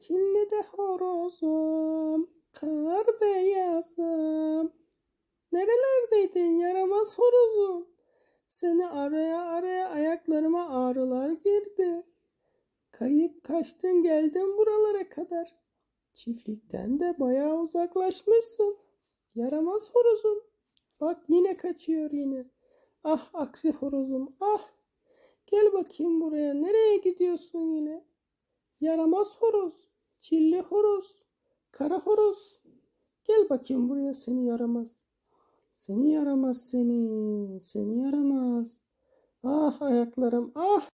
çilli de horozum, kar beyazım. Nerelerdeydin yaramaz horozum? Seni araya araya ayaklarıma ağrılar girdi. Kayıp kaçtın geldin buralara kadar. Çiftlikten de bayağı uzaklaşmışsın. Yaramaz horozum. Bak yine kaçıyor yine. Ah aksi horozum ah. Gel bakayım buraya. Nereye gidiyorsun yine? Yaramaz horoz. Çilli horoz. Kara horoz. Gel bakayım buraya seni yaramaz. Seni yaramaz seni. Seni yaramaz. Ah ayaklarım ah.